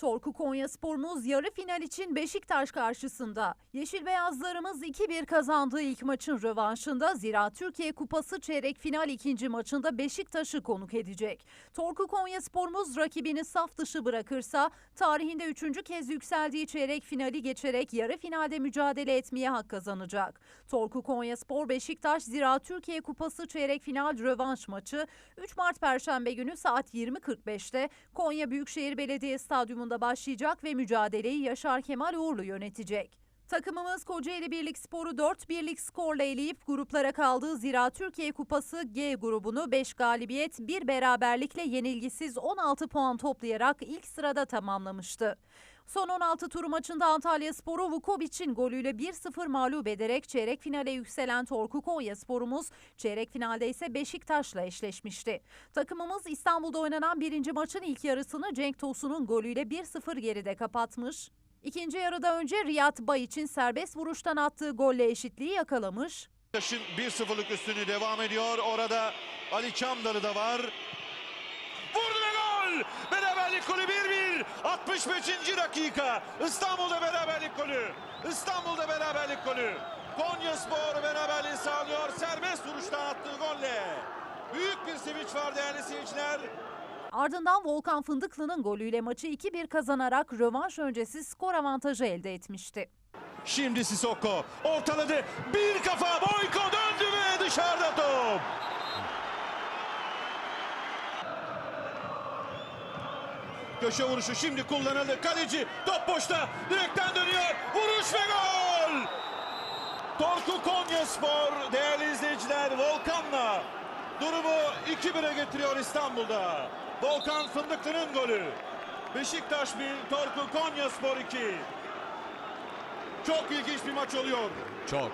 Torku Konya Spor'umuz yarı final için Beşiktaş karşısında. Yeşil Beyazlarımız 2-1 kazandığı ilk maçın rövanşında Zira Türkiye Kupası çeyrek final ikinci maçında Beşiktaş'ı konuk edecek. Torku Konya Spor'umuz rakibini saf dışı bırakırsa tarihinde üçüncü kez yükseldiği çeyrek finali geçerek yarı finalde mücadele etmeye hak kazanacak. Torku Konya Spor Beşiktaş Zira Türkiye Kupası çeyrek final rövanş maçı 3 Mart Perşembe günü saat 20.45'te Konya Büyükşehir Belediye Stadyumunda başlayacak ve mücadeleyi Yaşar Kemal Uğurlu yönetecek. Takımımız Kocaeli Birlik Spor'u 4 birlik skorla eleyip gruplara kaldığı Zira Türkiye Kupası G grubunu 5 galibiyet, 1 beraberlikle yenilgisiz 16 puan toplayarak ilk sırada tamamlamıştı. Son 16 tur maçında Antalya Sporu Vukovic'in golüyle 1-0 mağlup ederek çeyrek finale yükselen Torku Konya Sporumuz çeyrek finalde ise Beşiktaş'la eşleşmişti. Takımımız İstanbul'da oynanan birinci maçın ilk yarısını Cenk Tosun'un golüyle 1-0 geride kapatmış. İkinci yarıda önce Riyad Bay için serbest vuruştan attığı golle eşitliği yakalamış. Beşiktaş'ın 1-0'lık üstünü devam ediyor. Orada Ali Çamdalı da var. Vurdu ve gol! Beraberlik golü 1-1. 65. dakika. İstanbul'da beraberlik golü. İstanbul'da beraberlik golü. Konya Spor beraberliği sağlıyor. Serbest vuruştan attığı golle. Büyük bir sevinç var değerli seyirciler. Ardından Volkan Fındıklı'nın golüyle maçı 2-1 kazanarak rövanş öncesi skor avantajı elde etmişti. Şimdi Sissoko ortaladı. Bir kafa Boyko döndü ve dışarıda top. Köşe vuruşu şimdi kullanıldı. Kaleci top boşta. Direkten dönüyor. Vuruş ve gol. Torku Konya Spor değerli izleyiciler Volkan'la durumu 2-1'e getiriyor İstanbul'da. Volkan Fındıklı'nın golü. Beşiktaş 1, Torku Konya Spor 2. Çok ilginç bir maç oluyor. Çok.